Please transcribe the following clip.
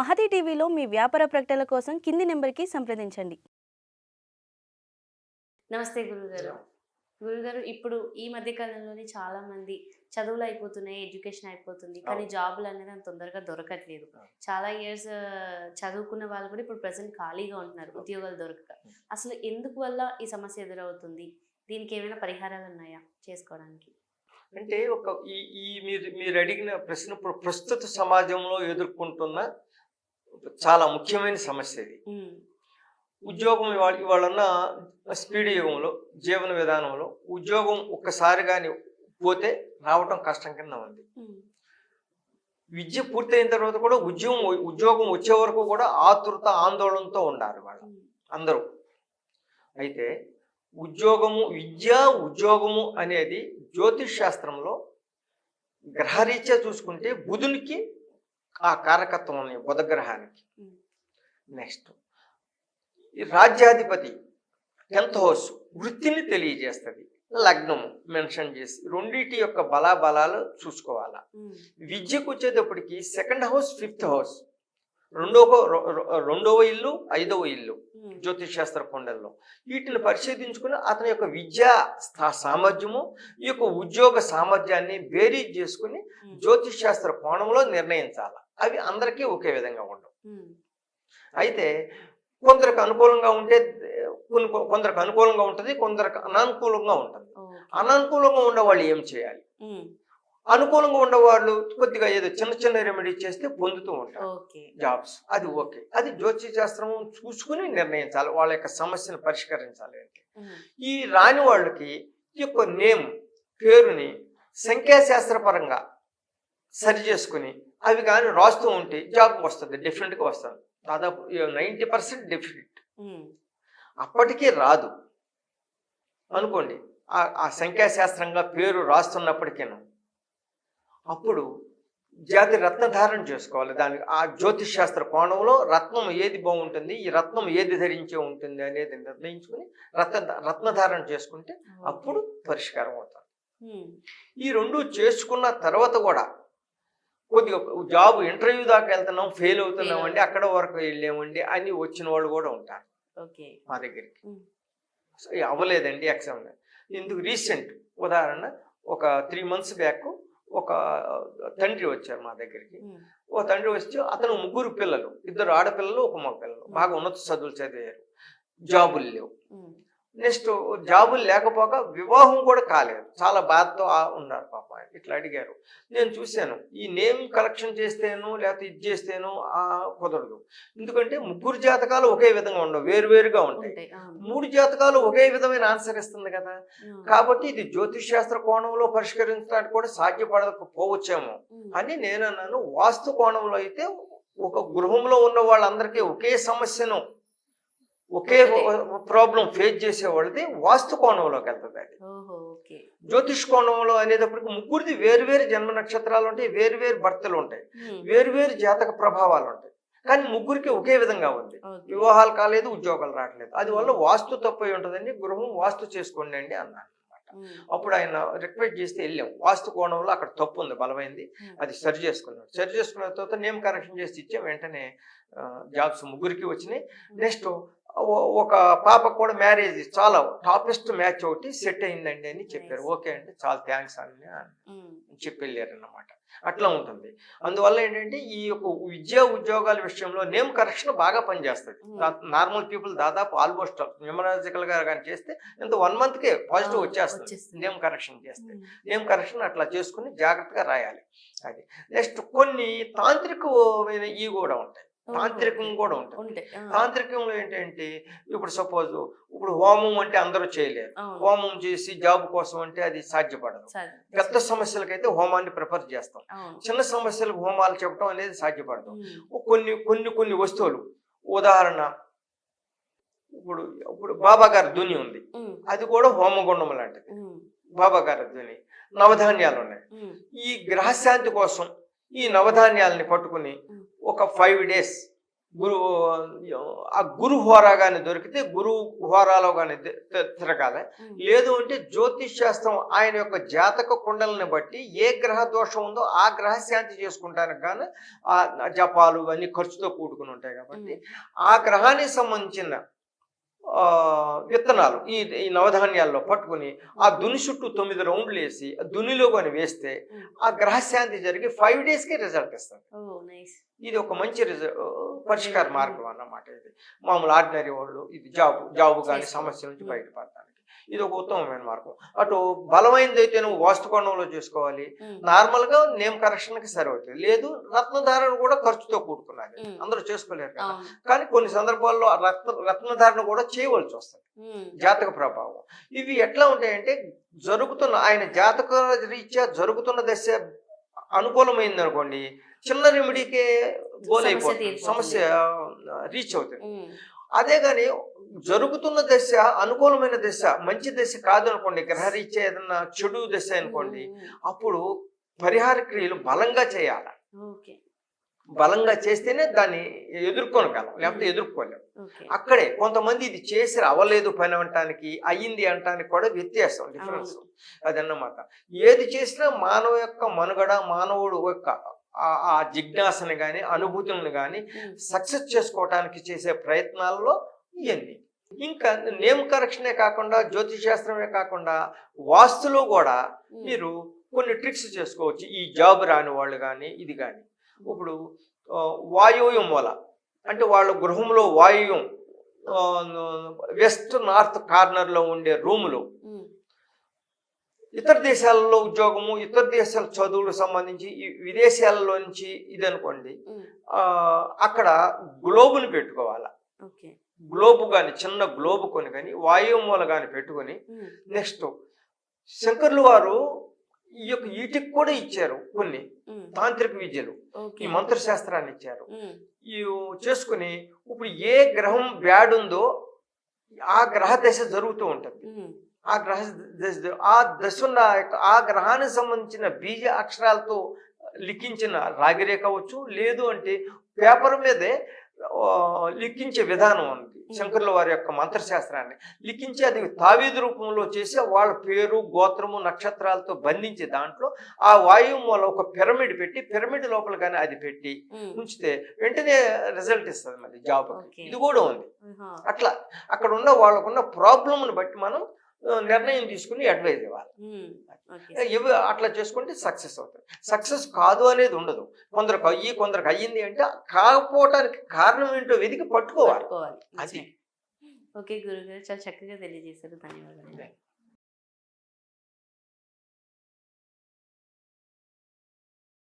మహతి టీవీలో మీ వ్యాపార ప్రకటనల కోసం కింది నెంబర్కి సంప్రదించండి. నమస్తే గురుగారు. గురుగారు ఇప్పుడు ఈ మధ్య కాలంలోనే చాలా మంది చదువులు అయిపోతున్నాయి ఎడ్యుకేషన్ అయిపోతుంది కానీ. జాబులు అనేది అంత తొందరగా దొరకట్లేదు. చాలా ఇయర్స్ చదువుకున్న వాళ్ళు కూడా ఇప్పుడు ప్రజెంట్ ఖాళీగా ఉంటున్నారు ఉద్యోగాలు దొరకక. అసలు ఎందుకు వల్ల ఈ సమస్య ఎదురవుతుంది? దీనికి ఏమైనా పరిహారాలు ఉన్నాయా చేసుకోవడానికి? అంటే ఒక ఈ ఈ మీరు మీరు అడిగిన ప్రశ్న ఇప్పుడు ప్రస్తుత సమాజంలో ఎదుర్కొంటున్న చాలా ముఖ్యమైన సమస్య ఇది. ఉద్యోగం ఇవాళ ఇవాళన్న స్పీడ్ యుగంలో జీవన విధానంలో ఉద్యోగం ఒక్కసారి కానీ పోతే రావటం కష్టం కింద ఉంది. విద్య పూర్తయిన తర్వాత కూడా ఉద్యోగం ఉద్యోగం వచ్చే వరకు కూడా ఆతృత ఆందోళనతో ఉండాలి వాళ్ళు అందరూ. అయితే ఉద్యోగము విద్య ఉద్యోగము అనేది జ్యోతిష్ శాస్త్రంలో గ్రహరీత్యా చూసుకుంటే బుధునికి ఆ కారకత్వం ఉంది బుధ గ్రహానికి ఉమ్, నెక్స్ట్. రాజ్యాధిపతి టెన్త్ హౌస్ వృత్తిని తెలియజేస్తుంది. లగ్నము మెన్షన్ చేసి రెండింటి యొక్క బలాబలాలు చూసుకోవాలా. విద్యకు వచ్చేటప్పటికి సెకండ్ హౌస్ ఫిఫ్త్ హౌస్. రెండవ రెండవ ఇల్లు ఐదవ ఇల్లు శాస్త్ర కొండల్లో. వీటిని పరిశోధించుకుని అతని యొక్క విద్యా స్థా- సామర్థ్యము ఈ యొక్క ఉద్యోగ సామర్థ్యాన్ని బేరీజ్ చేసుకుని శాస్త్ర కోణంలో నిర్ణయించాలి. అవి అందరికీ ఒకే విధంగా ఉండవు. అయితే కొందరికి అనుకూలంగా ఉంటే కొన్ని కొందరికి అనుకూలంగా ఉంటుంది కొందరికి అనానుకూలంగా ఉంటుంది. అనానుకూలంగా ఉన్న వాళ్ళు ఏం చేయాలి? అనుకూలంగా ఉన్నవాళ్ళు కొద్దిగా ఏదో చిన్న చిన్న రెమెడీ చేస్తే పొందుతూ ఉంటారు. జాబ్స్. అది ఓకే. అది జ్యోతిష శాస్త్రం చూసుకుని నిర్ణయించాలి. వాళ్ళ యొక్క సమస్యను పరిష్కరించాలి అంటే. ఈ రాని వాళ్ళకి ఈ యొక్క నేమ్ పేరుని సంఖ్యాశాస్త్రపరంగా సరి చేసుకుని అవి కానీ రాస్తూ ఉంటే జాబ్ వస్తుంది డెఫినెట్గా వస్తుంది. దాదాపు నైంటీ పర్సెంట్ డెఫినెట్. అప్పటికీ రాదు. అనుకోండి ఆ- సంఖ్యాశాస్త్రంగా పేరు రాస్తున్నప్పటికీను అప్పుడు జాతి రత్నధారణ చేసుకోవాలి. దానికి ఆ జ్యోతిష్ శాస్త్ర కోణంలో రత్నం ఏది బాగుంటుంది ఈ రత్నం ఏది ధరించే ఉంటుంది అనేది నిర్ణయించుకుని రత్న రత్నధారణ చేసుకుంటే అప్పుడు పరిష్కారం అవుతుంది. ఈ రెండు చేసుకున్న తర్వాత కూడా కొద్దిగా జాబ్ ఇంటర్వ్యూ దాకా వెళ్తున్నాం ఫెయిల్ అవుతున్నామండి అక్కడ వరకు వెళ్ళామండి అని వచ్చిన వాళ్ళు కూడా ఉంటారు. ఓకే. మా దగ్గరికి. సో అవ్వలేదండి ఎగ్జామ్ ఇందుకు రీసెంట్ ఉదాహరణ ఒక త్రీ మంత్స్ బ్యాక్ ఒక తండ్రి వచ్చారు మా దగ్గరికి. ఓ తండ్రి వచ్చి అతను ముగ్గురు పిల్లలు ఇద్దరు ఆడపిల్లలు ఒక మగ పిల్లలు బాగా ఉన్నత చదువులు చదివారు. జాబులు లేవు. నెక్స్ట్ జాబులు లేకపోక వివాహం కూడా కాలేదు. చాలా బాధతో ఆ ఉన్నారు పాప ఇట్లా అడిగారు. నేను చూశాను. ఈ నేమ్ కలెక్షన్ చేస్తేను లేకపోతే ఇది చేస్తేను ఆ కుదరదు. ఎందుకంటే ముగ్గురు జాతకాలు ఒకే విధంగా ఉండవు. వేరువేరుగా ఉంటాయి. మూడు జాతకాలు ఒకే విధమైన ఆన్సర్ ఇస్తుంది కదా. కాబట్టి ఇది జ్యోతిష్ శాస్త్ర కోణంలో పరిష్కరించడానికి కూడా సాధ్యపడకపోవచ్చేమో అని నేను అన్నాను వాస్తు కోణంలో అయితే ఒక గృహంలో ఉన్న వాళ్ళందరికీ ఒకే సమస్యను ఒకే ప్రాబ్లం ఫేస్ చేసే వాళ్ళది వాస్తు కోణంలోకి వెళ్తుంది అది జ్యోతిష్ కోణంలో అనేటప్పటికి ముగ్గురిది వేరువేరు జన్మ నక్షత్రాలు ఉంటాయి వేరువేరు భర్తలు ఉంటాయి వేరువేరు జాతక ప్రభావాలు ఉంటాయి. కానీ ముగ్గురికి ఒకే విధంగా ఉంది. వివాహాలు కాలేదు ఉద్యోగాలు రావట్లేదు. అది వల్ల వాస్తు తప్పై ఉంటుందండి గృహం వాస్తు చేసుకోండి అండి అన్నాను ఉమ్, అప్పుడు ఆయన రిక్వెస్ట్ చేస్తే వెళ్ళాం. వాస్తు కోణంలో అక్కడ తప్పు ఉంది బలమైంది. అది సరి చేసుకున్నాం సరి చేసుకున్న తర్వాత నేమ్ కరెక్షన్ చేసి ఇచ్చాం. వెంటనే జాబ్స్ ముగ్గురికి వచ్చినాయి. నెక్స్ట్ ఒక పాపకు కూడా మ్యారేజ్ చాలా టాపెస్ట్ మ్యాచ్ ఒకటి సెట్ అయిందండి అని చెప్పారు. ఓకే అంటే చాలా థ్యాంక్స్ అని చెప్పి వెళ్ళారు అన్నమాట అట్లా ఉంటుంది. అందువల్ల ఏంటంటే ఈ యొక్క విద్యా ఉద్యోగాల విషయంలో నేమ్ కరెక్షన్ బాగా పనిచేస్తుంది. నార్మల్ పీపుల్ దాదాపు ఆల్మోస్ట్ న్యూమరాజికల్గా కానీ చేస్తే ఇంత వన్ మంత్ కే పాజిటివ్ వచ్చేస్తుంది. నేమ్ కరెక్షన్ చేస్తే. నేమ్ కరెక్షన్ అట్లా చేసుకుని జాగ్రత్తగా రాయాలి. అది నెక్స్ట్ కొన్ని తాంత్రికమైన ఇవి కూడా ఉంటాయి. తాంత్రికం. కూడా ఉంటుంది. తాంత్రికంలో ఏంటంటే ఇప్పుడు సపోజ్ ఇప్పుడు హోమం అంటే అందరూ చేయలేరు. హోమం చేసి జాబ్ కోసం అంటే అది సాధ్యపడదు. పెద్ద సమస్యలకైతే హోమాన్ని ప్రిఫర్ చేస్తాం. చిన్న సమస్యలకు హోమాలు చెప్పడం అనేది సాధ్యపడదు. కొన్ని కొన్ని కొన్ని వస్తువులు. ఉదాహరణ ఇప్పుడు ఇప్పుడు బాబా గారి ధుని ఉంది. అది కూడా హోమగుండం లాంటిది. బాబా గారి ధుని నవధాన్యాలు ఉన్నాయి. ఈ గ్రహశాంతి కోసం ఈ నవధాన్యాలని పట్టుకుని. ఒక ఫైవ్ డేస్ గురు ఆ గురు హోరా కానీ దొరికితే గురు హోరాలో కానీ తిరగాలి. లేదు అంటే జ్యోతిష్ శాస్త్రం ఆయన యొక్క జాతక కుండలని బట్టి ఏ గ్రహ దోషం ఉందో ఆ గ్రహ శాంతి చేసుకుంటానికి కానీ ఆ జపాలు ఇవన్నీ ఖర్చుతో కూడుకుని ఉంటాయి కాబట్టి ఆ గ్రహానికి సంబంధించిన విత్తనాలు ఈ ఈ నవధాన్యాల్లో పట్టుకుని ఆ దుని చుట్టూ తొమ్మిది రౌండ్లు వేసి దునిలో కానీ వేస్తే. ఆ గ్రహశాంతి జరిగి ఫైవ్ డేస్కి రిజల్ట్ నైస్ ఇది ఒక మంచి పరిష్కార మార్గం అన్నమాట ఇది మామూలు ఆర్డినరీ వాళ్ళు ఇది జాబ్ జాబ్ కానీ. సమస్య నుంచి ఉమ్. ఇది ఒక ఉత్తమమైన మార్గం. అటు బలమైనది అయితే నువ్వు వాస్తుకోణంలో చేసుకోవాలి. నార్మల్గా నేమ్ కరెక్షన్కి సరిపోతుంది లేదు రత్నధారణ కూడా ఖర్చుతో కూడుకున్నది. అందరూ చేసుకోలేరు కదా. కానీ కొన్ని సందర్భాల్లో రత్న రత్నధారణ కూడా చేయవలసి వస్తుంది. జాతక ప్రభావం. ఇవి ఎట్లా ఉంటాయంటే జరుగుతున్న ఆయన జాతక రీత్యా జరుగుతున్న దశ అనుకూలమైంది అనుకోండి చిన్న రెమెడీకే గోల్ సమస్య అయిపోతుంది. సమస్య రీచ్ అవుతుంది. అదే కానీ జరుగుతున్న దశ అనుకూలమైన దశ మంచి దశ కాదు అనుకోండి గ్రహరీత్యా ఏదన్నా చెడు దశ అనుకోండి అప్పుడు పరిహార క్రియలు బలంగా చేయాలి. బలంగా చేస్తేనే దాన్ని ఎదుర్కొనగలం లేకపోతే ఎదుర్కోలేం. అక్కడే కొంతమంది ఇది చేసి అవ్వలేదు పని అనటానికి అయ్యింది అనటానికి కూడా వ్యత్యాసం డిఫరెన్స్ అదన్నమాట. ఏది చేసినా మానవ యొక్క మనుగడ మానవుడు యొక్క ఆ- జిజ్ఞాసని కానీ అనుభూతులను కానీ సక్సెస్ చేసుకోవటానికి చేసే ప్రయత్నాల్లో ఇవన్నీ ఇంకా నేమ్ కరెక్షనే కాకుండా శాస్త్రమే కాకుండా వాస్తులో కూడా మీరు కొన్ని ట్రిక్స్ చేసుకోవచ్చు. ఈ జాబ్ రాని వాళ్ళు కానీ ఇది కానీ ఇప్పుడు వాయువ్యం మూల. అంటే వాళ్ళ గృహంలో వాయువ్యం వెస్ట్ నార్త్ కార్నర్లో ఉండే రూములో. ఇతర దేశాలలో ఉద్యోగము ఇతర దేశాల చదువులకు సంబంధించి విదేశాలలో నుంచి ఇది అనుకోండి అక్కడ గ్లోబుని పెట్టుకోవాలి. గ్లోబు కానీ చిన్న గ్లోబు కొని కానీ వాయువు మూల కానీ పెట్టుకొని నెక్స్ట్ శంకర్లు వారు ఈ యొక్క ఈటికి కూడా ఇచ్చారు కొన్ని తాంత్రిక విద్యలు. ఈ మంత్రశాస్త్రాన్ని ఇచ్చారు. ఈ చేసుకుని ఇప్పుడు ఏ గ్రహం బ్యాడ్ ఉందో ఆ గ్రహ దశ జరుగుతూ ఉంటుంది. ఆ గ్రహ దశ ఆ దశ ఉన్న యొక్క- ఆ గ్రహానికి సంబంధించిన బీజ అక్షరాలతో లిఖించిన రాగిరేఖ అవచ్చు లేదు అంటే పేపర్ మీదే లిఖించే విధానం ఉంది. శంకర్ల వారి యొక్క మంత్రశాస్త్రాన్ని. లిఖించి అది తావీదు రూపంలో చేసి వాళ్ళ పేరు గోత్రము నక్షత్రాలతో బంధించి దాంట్లో ఆ వాయువు మూల ఒక పిరమిడ్ పెట్టి పిరమిడ్ లోపల కానీ అది పెట్టి ఉంచితే వెంటనే రిజల్ట్ ఇస్తుంది మరి జాబ్. ఇది కూడా ఉంది. అట్లా అక్కడ ఉన్న వాళ్ళకున్న ప్రాబ్లమ్ని బట్టి మనం నిర్ణయం తీసుకుని అడ్వైజ్ ఇవ్వాలి. ఇవి అట్లా చేసుకుంటే సక్సెస్ అవుతుంది సక్సెస్ కాదు అనేది ఉండదు. కొందరికి అయ్యి కొందరికి అయ్యింది అంటే కాకపోవటానికి కారణం ఏంటో వెతికి పట్టుకోవాలి. పట్టుకోవాలి. అది. ఓకే గురుగారు చాలా చక్కగా తెలియజేశారు. ధన్యవాదాలు.